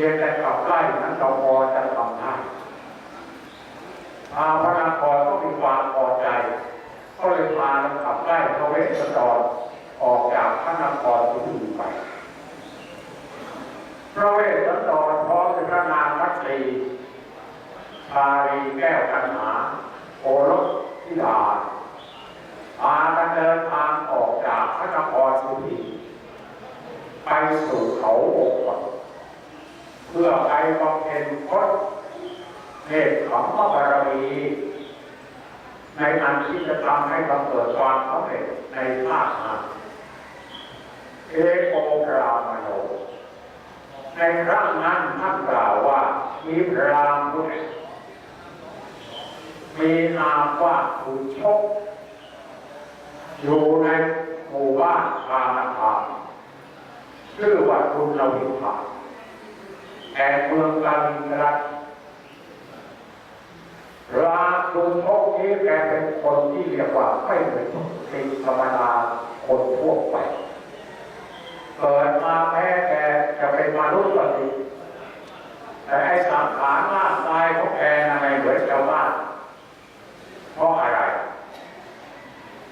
พียงแต่ขับไล่นั้นเราพอจะทำได้พาพระนครก็มีความพอใจ ก็เลยพาขับไล่พระเวสสันดรออกจากพระนครที่อยู่ไป พระเวสสันดรพร้อมด้วยพระนางมัตรีชาลีแก้วกันหาโอรสธิดาพากันเดินทางออกจากพระนครสุธีไปสู่เขาอกวัด เพื่อไปบำเพ็ญพจน์เนตรของพระบารมีในอันที่จะทำให้บังเกิดความสำเร็จในภาคหน้าเอโกพรามโนในครั้งนั้นท่านกล่าวว่ามีพรามพุทธมีนามว่าขุนชก อยู่ในหมู่บ้านพานาคาชื่อว่าคุณลวิภา แห่งเมืองกาลินรัตราคุณชกนี้แกเป็นคนที่เรียกว่าไม่เหมือนเป็นธรรมดาคนทั่วไป เกิดมาแม้แกจะเป็นมนุษย์ก็จริแต่ไอ้สังขารร่างกายของแกน่ะไม่เหมือนชาวบ้านเพราะอะไร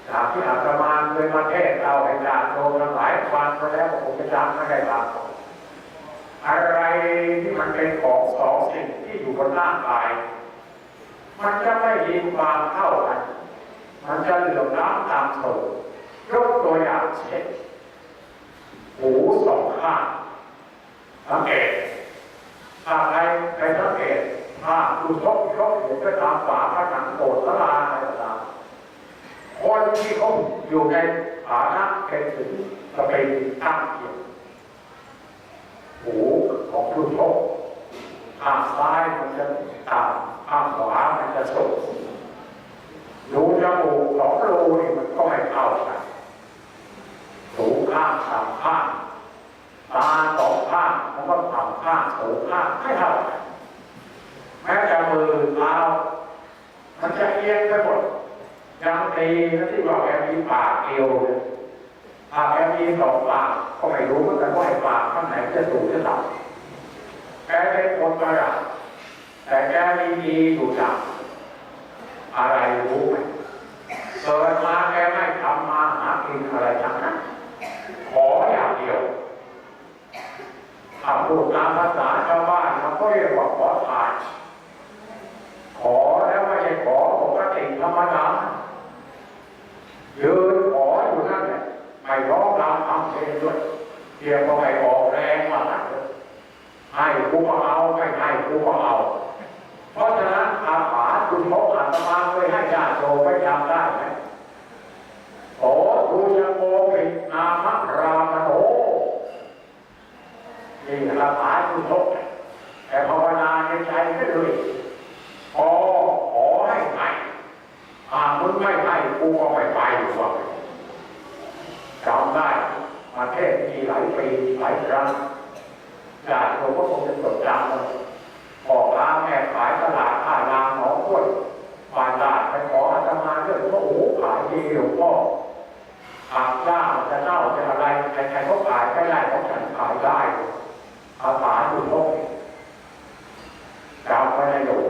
จากที่อาตมาเคยมาเทศเราให้ญาติโยมทั้งหลายฟังมาแล้วผมจะจำไม่ได้บ้าง อะไรที่มันเป็นของสองสิ่งที่อยู่บนร่างกาย มันจะไม่มีความเท่ากัน มันจะเหลื่อมล้ำตามโถยกตัวอย่างเช่นหูสองข้างสังเกตถ้าใครใครสังเกตถ้าดูชกชกเห็นไปตามฝาผนังโบสถ์ลาอะไรต่างคนที่เขาอยู่ในฐานะเป็นถึงจะเป็นตั้งเกียรติ หูของผู้ชกข้างซ้ายมันจะต่ำข้างขวามันจะสูงดูจมูกสองรูนี่มันก็ไม่เท่ากันสูงข้างต่ำข้างตาสองข้างมันก็ต่ำข้างสูงข้างไม่เท่ากันแม้แต่มือเท้ามันจะเอียงไปหมดยังตีนะที่ว่าแกมีปากเอวเนี่ย ถ้าแกมีสองปากก็ไม่รู้เหมือนกันว่าไอ้ปากข้างไหนจะสูงจะต่ำแกเป็นคนประหลาดแต่แกมีดีอยู่ต่ำอะไรรู้ไหมเกิดมาแกไม่ทำมาหากินอะไรทั้งนั้นขออย่างเดียวถ้าพูดตามภาษาชาวบ้านมันก็เรียกว่าขอทาน ขอแล้วไม่ใช่ขอปกติธรรมดายืนขออยู่นั่นแหละไม่ร้องรำทำเพลงด้วย เพียงพอไม่ออกแรงมานักเลยให้กูก็เอาไม่ให้กูก็เอา เพราะฉะนั้นอาขาคุณพกอาตมาเคยให้ญาติโยมไปจำได้ไหมโอ้ดูจะโมปินามะรามโนนี่คาถาคุณพกแต่ภาวนาในใจก็เลยขอขอให้ให้หากมึงไม่ให้กูก็ไม่ไปอยู่ว่าจำได้มาเทศมีหลายปีหลายครั้งญาติโยมก็คงจะจดจำมัน ออกร้านแม่ ขายตลาดท่ารางหนองกล้วยปานดาดไปขออาตมาเรื่องว่าโอ้ขายดีหลวงพ่อผักย่าจะเน่าจะอะไรใครๆก็ขายไม่ได้ของฉันขายได้อาสาดูโลกจำไว้ในโลก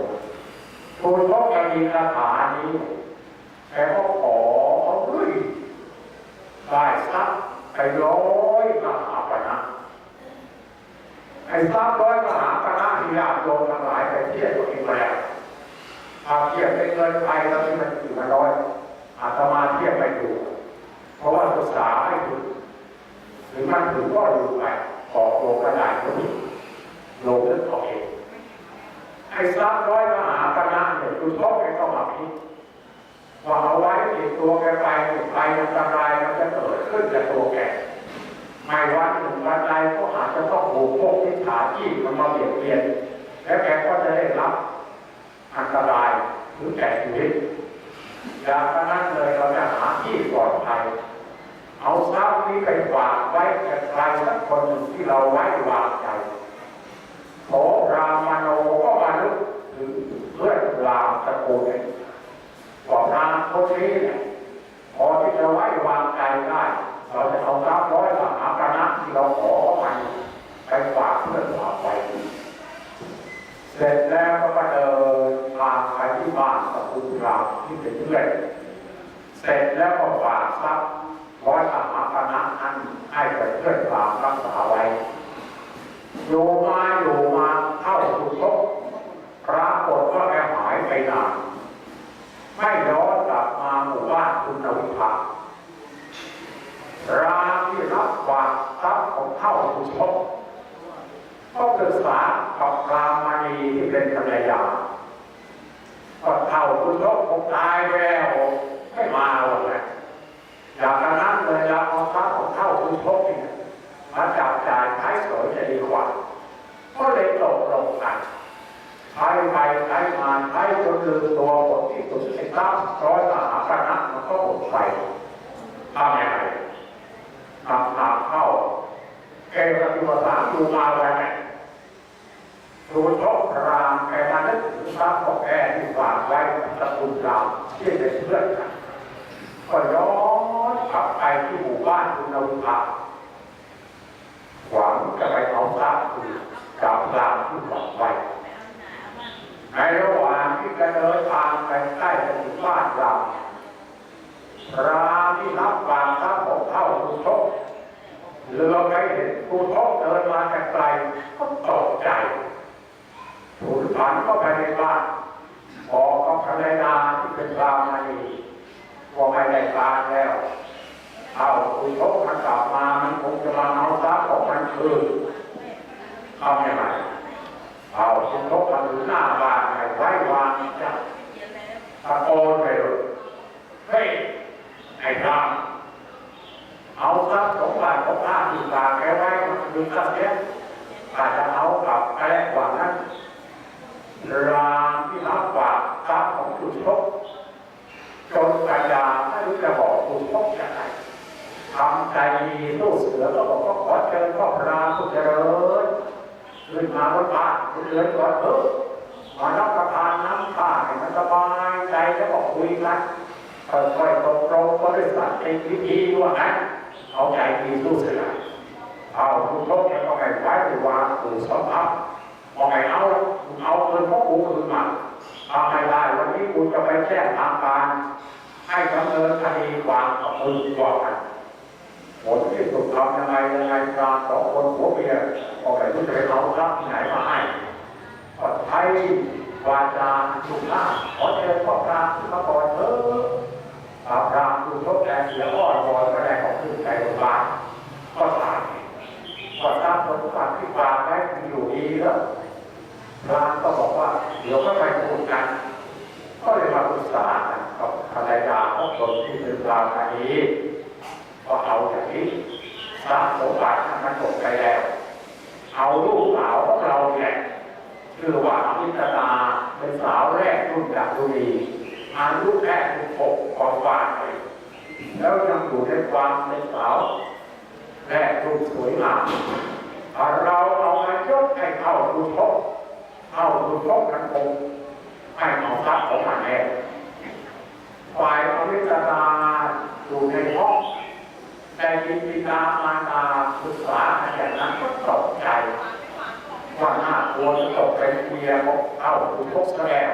ทูลพกจะมีคาถานี้แต่ก็ขอเขาเฮ้ยได้สักไปร้อยมหาปณะไอ้ทรัพย์ร้อยมหา ญาติโยมทั้งหลายไปเทียบกับอีกแล้วถ้าเทียบเป็นเงินไทยแล้วนี่มันกี่มาร้อยอาตมาเทียบไม่ถูกเพราะว่าศึกษาไม่ถึงหรือมันถึงก็ดูไปออโลกระดาษก็ผิดโลกนึกเอาเองไอ้ทรัพย์ร้อยมหาปณะเนี่ยคุณพ่อแกก็มาพิดว่าเอาไว้ติดตัวแกไปไปอันตรายมันจะเกิดขึ้นกับตัวแก ไม่วันหนึ่งวันใดก็อาจจะต้องถูกพวกทิฏฐาที่มันมาเบียดเบียน แล้วแกก็จะได้รับอันตรายหรือแก่ชีวิตอย่างนั้นเลยเราจะหาที่ปลอดภัย เอาทรัพย์นี้ไปฝากไว้กับใครสักคนหนึ่งที่เราไว้วางใจโสรามโนก็มาลึกถึงเพื่อนรามตระกูลเนี่ยบอกรามคนนี้เนี่ยพอที่จะไว้วางใจได้ เราจะเอาทรัพย์ร้อยมหาปณะที่เราขอมันไปฝากเพื่อนฝากไว้เสร็จแล้วก็มาเดินทางไปที่บ้านกับคุณรามที่เป็นเพื่อนเสร็จแล้วก็ฝากทรัพย์ร้อยสหาปณะนั้นให้กับเพื่อนรามรักษาไว้อยู่มาอยู่มาเข้าสุทกปรากฏว่าแกหายไปนานไม่ย้อนกลับมาหมู่บ้านคุณนวิภา ราที่รับฝาทรัพย์ของเท่าสุทกก็ศึกษากับรามณีที่เป็นภรรยาก็เท่าสุทกคงตายแล้วไม่มาหรอกนะอย่างนั้นเลยเราเอาทรัพย์ของเท่าสุทกเนี่ยมาจับจ่ายใช้สอยจะดีกว่าก็เลยตกลงกันใช้ไปใช้มาใช้จนลืมตัวผลที่สุดไอ้ทรัพย์ร้อยสหาปณะนักมันก็หมดไปทำยังไง ทำหนักเข้าแกปฏิบัติธรรมอยู่มาวันไหนดูชกรามแกมานึกถึงทรัพย์ของแกที่ฝากไว้ตระกูลรามที่เป็นเพื่อนกันก็ย้อนกลับไปที่หมู่บ้านคุณนวิภาหวังจะไปเอาทรัพย์คืนกับรามที่ฝากไว้ในระหว่างที่แกเดินทางไปใกล้จะถึงบ้านราม ราที่รับฝากทรัพย์ของเข้าสุทกเรือไปเห็นสุทกเดินมาแต่ไกลก็ตกใจถูนผันเข้าไปในบ้านบอกกับภรรยาที่เป็นรามณีว่าไม่ได้การแล้วเอาสุทกมันกลับมามันคงจะมาเอาทรัพย์ของมันคืนทำยังไงเอาสุทกมาถึงหน้าบ้านให้ไว้วางจับตะโกนไปเลยเฮ้ยไอ้รามเอาทรัพย์สมบัติของข้าที่ฝากแกไว้มันคือทรัพย์เนี้ยข้าจะเอากลับอะไรกว่านั้นรามที่รับฝากทรัพย์ของสุทกจนปัญญาไม่รู้จะบอกสุทกยังไงทำใจดีสู้เสือก็บอกว่าขอเชิญพ่อพระผู้เจริญขึ้นมาบนบ้านเรือนก่อนเถอะมารับประทานน้ำข้าให้มันสบายใจแล้วก็คุยกัน ค่อยๆตกลงบริษัทเองดีๆว่างั้นเอาใจดีสู้เสือเอาคุณโชคเนี่ยก็ไม่ไว้หรือวางปู่สมพับพอไม่เอาเอาเงินของกูคืนมาทำไม่ได้วันนี้กูจะไปแจ้งทางการให้ดำเนินคดีวามกับมึงก่อนผลที่สุดทำยังไงยังไงการสองคนผัวเมียก็ไม่รู้จะไปเอาทรัพย์ที่ไหนมาให้ก็ใช้วาจาสุภาพขอเชิญพ่อพระมาก่อนเถอะ ปราบปรามคือทดแทนเสียอ้อนวอนก็ได้ของขึ้นใจบนบ้านก็ตายก็ตามคนฝากที่ฝากไว้มีอยู่ดีแล้วพรามก็บอกว่า เดี๋ยวก็ไปพูดกัน ก็เลยมาปรึกษากันกับภรรยาของตนที่เป็นพรามอันนี้ก็เอาอย่างนี้ท รัพย์สมบัติมันจบไปแล้วเอาลูกสาวของเราเนี่ยชื่อว่าอมิตนาเป็นสาวแรกรุ่นจากดุรีอายุแค่สิบหกกว่าๆเองแล้วยังอยู่ในความเป็นสาวแรกรูปสวยงามเราเอามายกให้เข้าดูทกเข้าดูทกกันคงให้เอาทรัพย์ของมันแน่ฝ่ายอวิจาราอยู่ในห้อง แต่ยินดีตามารดาศึกษาขนาดนั้นก็ตกใจว่าหน้าตัวจะตกเป็นเมียของเข้าดูกซะแล้ว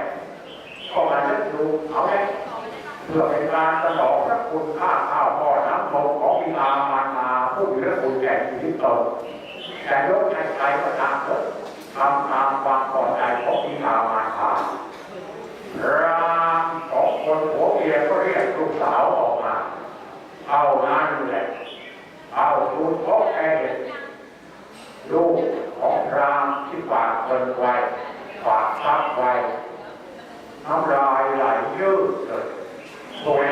ก็มาเลือกดูเอาไว้เพื่อเป็นการสนองพระคุณค่าข้าวพ่อน้ำนมของบิดามารดาผู้มีพระคุณแก่ชีวิตตนแต่ยกให้ใครก็ตามเถอะทำตามความพอใจของบิดามารดารามของคนหัวเมียก็เรียกลูกสาวออกมา เอานั้นแหละเอาทูลพ่อแก่เด็กลูกของรามที่ฝากเงินไว้ฝากทรัพย์ไว้น้ำลายไหลยืดเลยสวย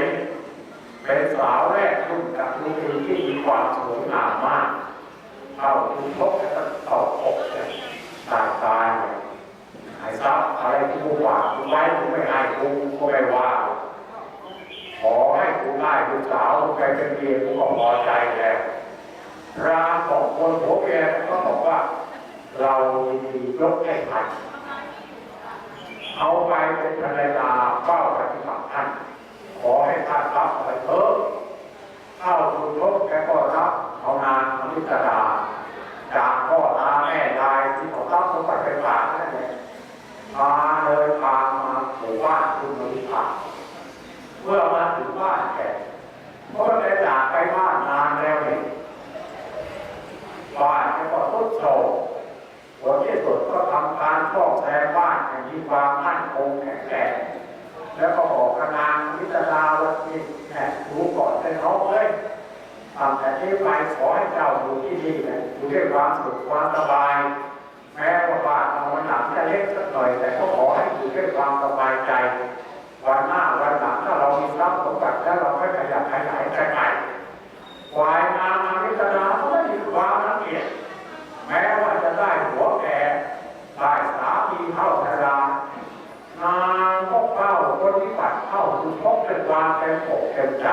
เป็นสาวแรกรุ่นกับลูกที่มีความสวยงามมากเข้าทุกทบแล้วก็ตกอกเนี่ยตายตายเนี่ยหายทรัพย์อะไรที่กูฝากกูไว้กูไม่ให้กูก็ไม่ว่า ขอให้กูได้ลูกสาวไปเป็นเมียกูก็พอใจแล้วรามบอกคนโผัวเมีก็บอกว่า เรามียกให้ท่านเอาไปเป็นภรรยาเฝ้าปฏิบัติท่าน ขอให้ท่านรับไปเถอะเข้าคุณทบแกก็รับเอานานอมิตราจากพ่อตาแม่ยายที่เขาตั้งสมบัติไปฝากนั่นเองมาเลยพามาหมู่บ้านคุณมริภาเมื่อมา เพราะแกจากไปบ้านนานแล้วนี่บ้านก็ทุดโทรมผลที่สุดก็ทำการซ่อมแซมบ้านให้มีความมั่นคงแข็งแกร่งแล้วก็บอกนางวิตราว่านี่แหมรู้ก่อนเป็นน้องเลยทำแต่ที่ไปขอให้เจ้าอยู่ที่นี่นะอยู่ด้วยความสุขความสบาย แม้ว่าบ้านเรามันหลังจะเล็กสักหน่อย แต่ก็ขอให้อยู่ด้วยความสบายใจ วันหน้าวันหลังถ้า รามีทรัพย์สมบัติแล้วเราไม่ขยับขยายไปใหม่วายนางอมิตนาก็ไม่มีความรังเกียจแม้ว่าจะได้หัวแก่ได้สามีเข้าชรานางก็เฝ้าปฏิบัติเข้าสุพกเป็นวามเต็มอกเต็มใจ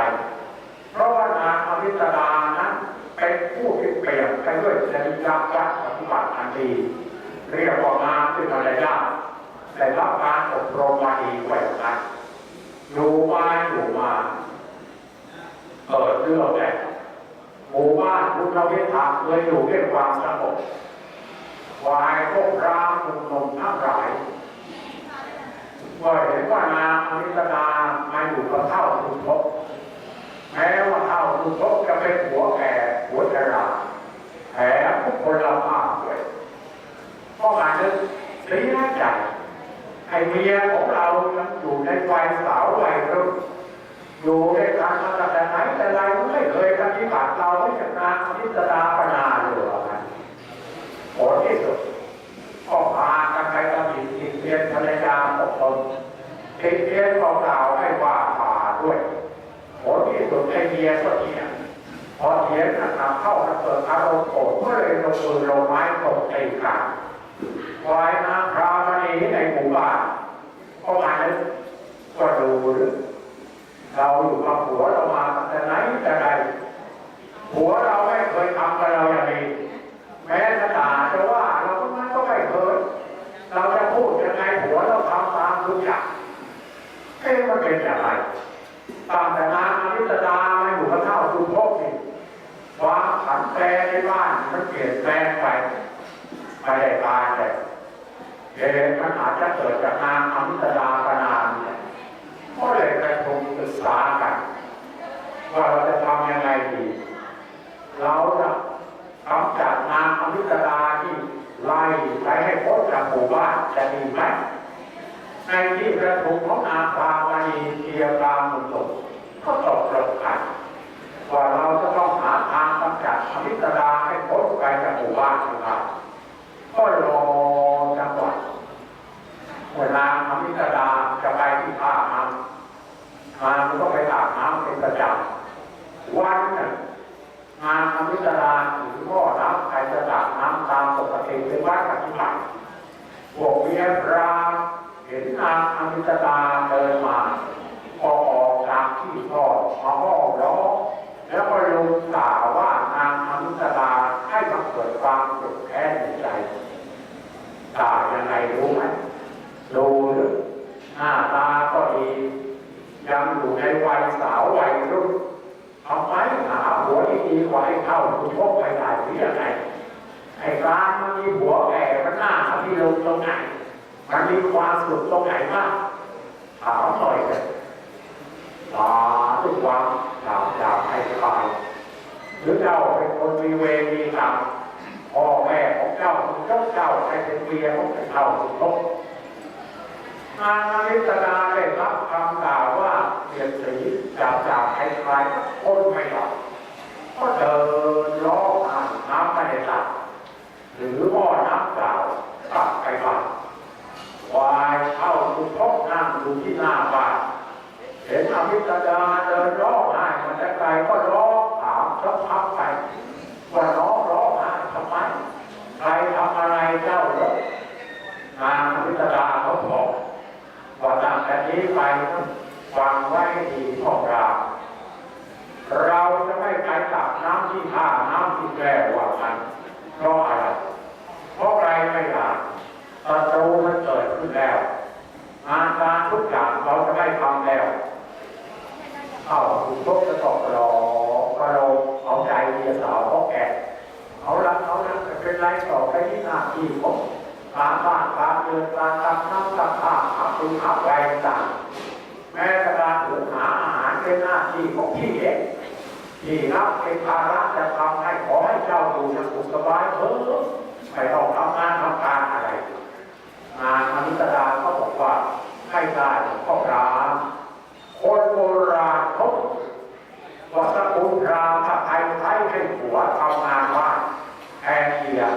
เพราะว่านางอมิตนานั้นเป็นผู้ที่เปลี่ยนไปด้วยจริยวัตรปฏิบัติอันดีเรียกว่างามที่ภรรยาได้รับการอบรมมาดีกว่านั้น อยู่มาอยู่มาเปิดเรื่องแหละหมู่บ้านคุณเราเวทาเคยอยู่ด้วยความสงบวายพวกรามหนุ่มๆทั้งหลายว่าเห็นว่านางอมิตนามาอยู่กับเท่าสุณทบแม้ว่าเท่าสุณทบจะเป็นหัวแก่หัวชราแถมทุกคนละภาพด้วยก็มานึกเสียใจ ไอเมียของเรายังอยู่ในวัยสาววัยรุ่นอยู่ในการมาตั้งแต่ไหนแต่ไรไม่เคยปฏิบัติเราไม่ชำนาญพิจารณาปนาเลยหรอกนะผลที่สุดก็พากันไปตำหนิติเตียนภรรยาของตนติเตียนของเราให้ว่าป่าด้วยผลที่สุดไอเมียก็เถียงพอเถียงนะครับเข้าระเบิดอารมณ์โกรธก็เลยลงมือลงไม้ตบตีกัน วายนางพรามณีในหมู่บ้านก็มานึกก็ดูหรือเราอยู่กับผัวเรามาแต่ไหนแต่ไรผัวเราไม่เคยทำกับเราอย่างนี้แม้จะด่าจะว่าเราก็มันก็ไม่เคยเราจะพูดยังไงผัวเราทำตามทุกอย่างเอ๊ะมันเป็นอย่างไรตั้งแต่นางอนิตดาไม่อยู่กับเท่าคุณพนี่ความผันแปรในบ้านมันเปลี่ยนแปลงไป ไม่ได้ตายแต่เหตุมันอาจจะเกิดจากนางอมิตดาปนานเนี่ยก็เลยประชุมศึกษากันว่าเราจะทำยังไงดี เราจะกำจัดนางอมิตดาที่ไล่ไปให้พ้นจากหมู่บ้านจะดีไหมในที่ประชุมของนางพามณีเทียรามมุสมก็ตกลงกันว่าเราจะต้องหาทางกำจัดอมิตดาให้พ้นไปจากหมู่บ้านของเรา ก็รอจังหวะเวลาอมิตดาจะไปที่ท่าน้ำงานมันก็ไปอาบน้ำเป็นประจำวันนึ่งงานอมิตดาถือหม้อน้ำใครจะตักน้ำตามปกติเป็นวัดปฏิบัติพวกเมียพราเห็นนางอมิตดาเดินมาก็ออกจากที่พ่อมาห้อร้องแล้วก็ลงกล่าวว่านางอมิตดาให้มาเกิดความสุขแค้นในใจ กล่าวยังไงรู้ไหมดูหรือหน้าตาก็ดี ยังอยู่ในวัยสาววัยรุ่นทำไมหาหัวที่ดีกว่าให้เข้าคุณพกไปได้หรือยังไงไอ้การมันมีหัวแก่มันหน้าที่ลงตรงไหนมันมีความสุขตรงไหนบ้างถามหน่อยเลยตาทุกวันอยากอยากให้ใครหรือเจ้าเป็นคนมีเวรมีกรรม พ่อแม่ของเจ้าคุณยกเจ้าให้เป็นเมียของเจ้าคุณทกนางอริตนาได้รับคำกล่าวว่าเปลี่ยนสีจากจากใครใครก็พ้นไม่หลับก็เดินล้ออ่านน้ำไม่ได้ตัดหรือหม้อน้ำเปล่ากลับไปบ้านวายเข้าทุกพกนั่งอยู่ที่หน้าบ้านเห็นอภิตดาเดินร้องไห้มันจะไกลก็ร้องถามสักพักไปว่าน้องร้องไห้ทำไมใครทำอะไร เจ้าเหรอนางอภิตดาเขาบอกว่าตั้งแต่นี้ไปฟังไว้ดีพวกเราเราจะไม่ไปตักน้ำที่ท่าน้ำที่แก้วว่ามันเพราะอะไรเพราะอะไรไม่ได้ศัตรูมันเกิดขึ้นแล้วงานการทุกอย่างเราจะไม่ทำแล้วเอาคุณพกจะตอกรอ หน้าที่ผมการบ้านการเดินการทำน้ำการท่าหาปืนหาแรงต่างแม้แต่การหุงหาอาหารเป็นหน้าที่ของพี่เองที่รับเป็นภาระจะทำให้ขอให้เจ้าอยู่อย่างสุขสบายเถอะไม่ต้องทำงานทำการอะไรงานอนุตดาก็บอกว่าให้ได้ก็รามคนโบราณเขาว่าสกุลรามถ้าใครใช้ให้ผัวทำงานว่าแทนเดียส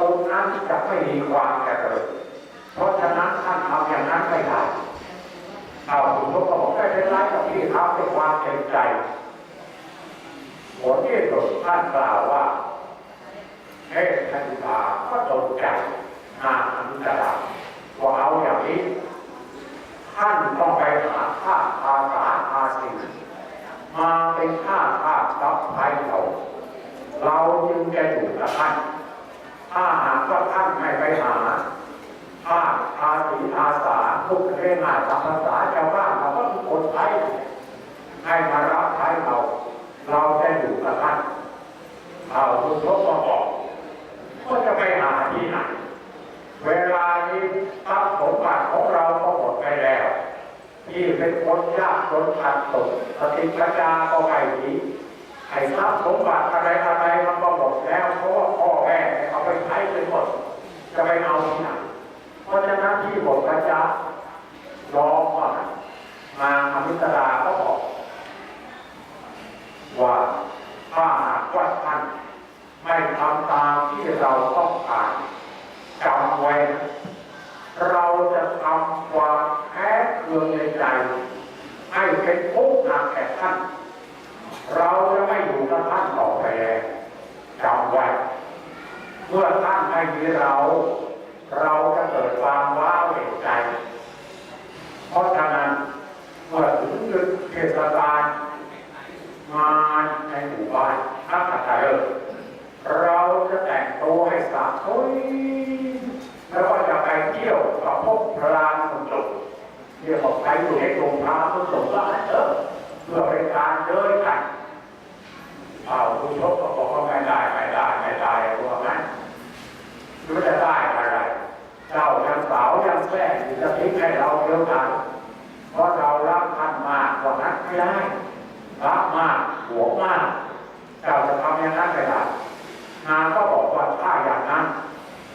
กุลนั้นจะไม่มีความเจริญเพราะฉะนั้นท่านทำอย่างนั้นไม่ได้เอาคุณก็บอกไม่เป็นไรกับพี่ทำด้วยความเต็มใจผลที่สุดท่านกล่าวว่าเทพธิดาก็ตกใจงานอนุตตรว่าเอาอย่างนี้ ท่านต้องไปหาค่าภาษาภาษีมาเป็นค่าภารับใช้เราเราจึงจะอยู่กับท่าน ถ้าหากว่าท่านไม่ไปหาค่าภาษีอาสาทุกเรื่องงานภาษาชาวบ้านเราก็คือคนไทยให้มารับใช้เรา เราจะอยู่กับท่านเอาคุณทบมาบอกก็จะไปหาที่ไหนเวลานี้ทรัพย์สมบัติของเราก็หมดไปแล้วที่เป็นคนยากจนขัดสนสติปัญญาก็ไม่ดี ไอ้ทรัพย์สมบัติอะไรอะไรมันก็หมดแล้วเพราะว่าพ่อแม่เอาไปใช้ไปหมดจะไปเอาที่ไหนเพราะฉะนั้นที่บอกกัญญาร้องว่ามาอมิตราก็บอก ว่าถ้าหากว่าท่านไม่ทำตามที่เราต้องการจำไว้ เราจะทำความแค้นเคืองในใจ ให้เป็นทุกข์หนักแก่ท่าน เราจะไม่อยู่กับท่านต่อไปจำไว้เมื่อท่านไม่มีเรา เราจะเกิดความว้าเหวใจ เพราะฉะนั้นเมื่อถึงเดือนเทศกาลงานในหมู่บ้านนักขัตฤกษ์เราจะแต่งตัวให้สะสวยแล้วก็จะไปเที่ยวกับพวกพรามคนจบเรียกว่าไปอยู่ในกลุ่มพรามคนจบก็เออเพื่อเป็นการเดินกัน เอาคุณชกก็บอกว่าไม่ได้ไม่ได้ไม่ได้ว่างั้นรือจะได้อะไรเจ้ายังสาวยังแท้อยู่จะทิ้งให้เราเดียวกันเพราะเรารักท่านมากกว่านั้นไม่ได้รักมากหวงมากเจ้าจะทำอย่างนั้นไม่ได้นางก็บอกว่าถ้าอย่างนั้น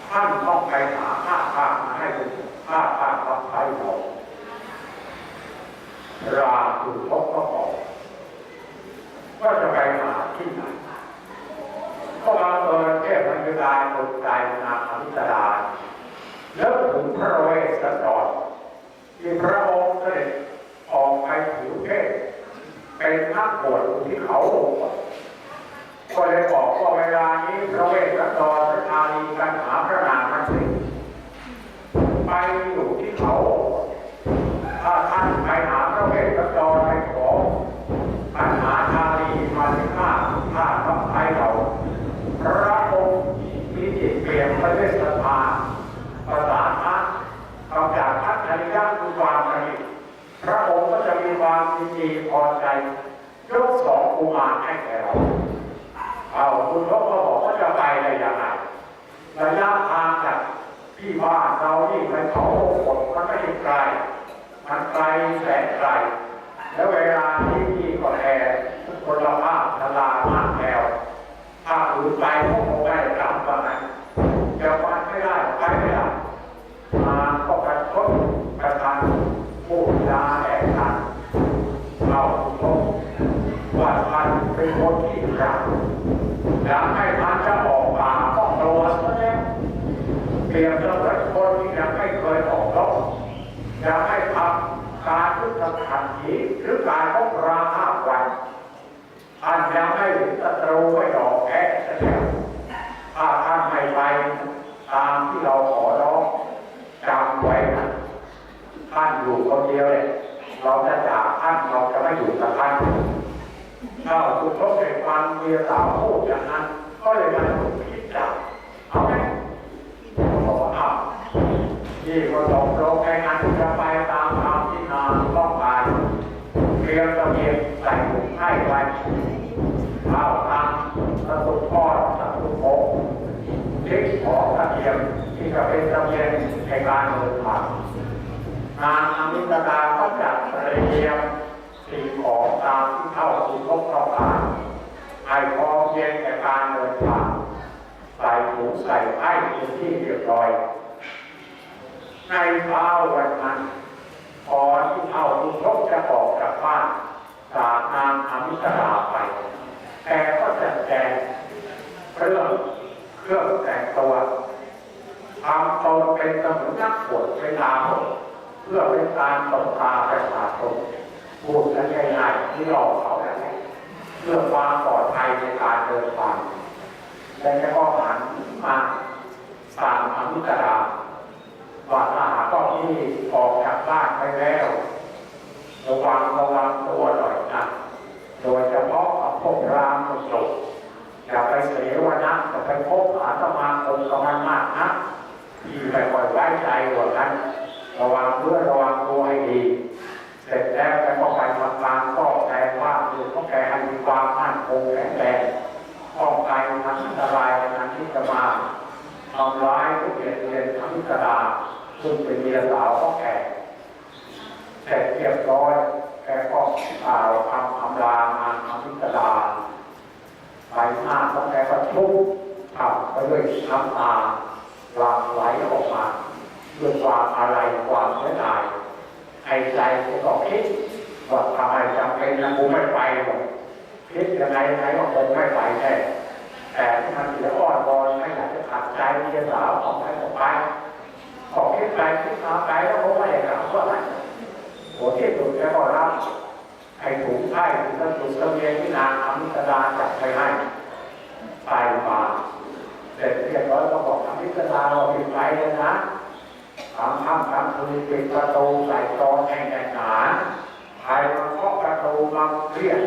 ท่านต้องไปหาผ้าผ้ามาให้ดูผ้าผ้ารับใช้เราราคือพบก็บอกว่าจะไปหา ที่ไหนก็บังเอิญเทพธิดาตกใจนางอมิตราแล้วถึงพระเวสสันดรที่พระองค์เสด็จออกไปผิวเทศเป็นนักบวชที่เขาลงก็เลยบอกว่าเวลานี้พระเวสสันดรพระชาลีกันหาพระนามสิไปอยู่ที่เขาถ้าท่านไปหาพระเวสสันดรไปขอปัญหาชาลีมาถึงข้าข้าทับไทยเรา พระองค์มีจิตเปลี่ยนประเทศสภาประสานพระกำจัดพัฒนิยมคือความประณีตพระองค์ก็จะมีความยินดีพอใจยกสองกุมารให้แก่เรา เอาคุณเขาก็บอกว่าจะไปได้ยังไงระยะทางจากที่บ้านเรานี่ไปเขาหดมันไม่ได้ไกล มันไกลแสนไกล แล้วเวลาที่พี่ก็แอร์คนละภาพทลามากแถวถ้าอื่นไปก็คงไม่ได้กลับมาไหนจะไปไม่ได้ไปไม่ได้ มาก็กระทบกระทันพูดจาแอบทันเราพบว่าท่านเป็นคนที่รัก อยากให้ท่านจะออกป่าก็กลัวซะแล้วเปรียบเสมือนคนที่ยังไม่เคยออกรบอยากให้ทำการยุทธขันถีหรือการพบราห้าวันท่านยังไม่เห็นศัต รูไม่ดอกแพ้ซะถ้าท่านไม่ไปตามที่เราขอร้องจำไว้นะท่านอยู่คนเดียวเลยเราจะจากท่านเราจะไม่อยู่กับท่านถ้าคุณพบเหตุการณ์เมียสาวพูดอย่างนั้น ก็เลยมาถูกคิดจับเอาไหมบอกว่าเอาที่ก็ตกลงในงานที่จะไปตามคำที่นางต้องการเตรียมตะเกียบใส่ถุงให้ไว้ข้าว ตังตะตุกทอดตะตุกโงพริกหอมกระเทียมที่จะเป็นตะเกียบในการเดินทางนางอมิตดาก็จัดเตรียมสิ่งของตามที่เข้าสู่พบต้องการให้พอเพียงแก่การเดินทางใส่ถุงใส่ไพ่เป็นที่เรียบร้อย ในเช้าวันนั้นพอที่เข้าสู่พบจะออกจากบ้านจากนางอมิตดาไป แกก็จัดแจงเครื่องเครื่องแต่งตัวทำตนเป็นสมือนนักบวชเวลาหมดเพื่อเป็นการตบตาประชาชนพูดกันง่ายๆที่หลอกเขาแบบนี้เพื่อความปลอดภัยในการเดินทางและก็หันมาตามอมิตราว่าถ้าหากว่าที่ออกจากบ้านไปแล้วระวังระวังตัวหน่อยนะโดยเฉพาะกับพวกรามสุขอย่าไปเสวนะอย่า ไปพบหาสมาคมกับมันมากนะที่ไปปล่อยไว้ใจกว่านั้นระวังเพื่อระวังตัวให้ดี เสร็จแล้วแกก็ไปทำการก็แปลว่าคือต้องแกให้มีความมั่นคงแข็งแรงป้องกันทั้งอันตรายในทางที่จะมาทำร้ายผู้เรียนเรียนทั้งกระดาซึ่งเป็นเมียสาวของแกเสร็จเรียบร้อยแกก็กล่าวคำคำลางานคำพิจารณาใบหน้าของแกก็ชุ่มฉ่ำ ไปด้วยน้ำตาหลั่งไหลออกมาด้วยความอะไรความเสียดายไอ้ใจก็คิดว่าทำไมจำเป็นนะกูไม่ไปหรอกคิดยังไงไงก็คงไม่ไปแน่แต่ที่มันเสียอ้อนวอนไม่อยากจะขัดใจเมียสาวของใครของไปขอคิดไปคิดมาไปแล้วผมไม่ได้กล่าวว่าอะไรหัวที่สุดแล้วก็รับไอ้ถุงไพ่ถุงกระสุนกระเบียนที่นางอมิตดาจัดไปให้ไปมา ร็จเรียบร้อยก็บอกทำพิจารณาเราปิดไฟเลยนะทำค่ำกลางคืนปิดประตูใส่กรอนแห่งแห่หนาใครมาเคาะประตูมาเครียด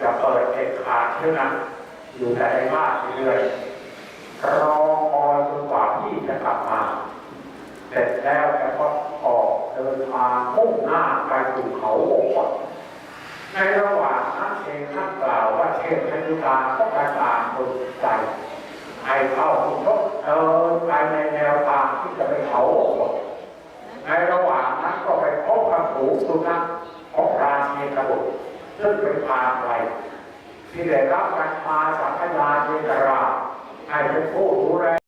จะเปิดเด็ดขาดเท่านั้นอยู่แต่ในบ้านเรื่อยรอคอยจนกว่าที่จะกลับมา เสร็จแล้วแกก็ออกเดินทางมุ่งหน้าไปสู่เขาโอดในระหว่างนั้นเองท่านกล่าวว่าเทพพนุการก็ประกาศบนใจ ให้เข้าทุกทกเดินไปในแนวทางที่จะไปเขาหมดในระหว่างนั้นก็ไปพบกับผูสุนัขของราชีกบุตรซึ่งเป็นพาไปที่ได้รับการพาสังฆาเจตราให้เป็นผู้ดูแล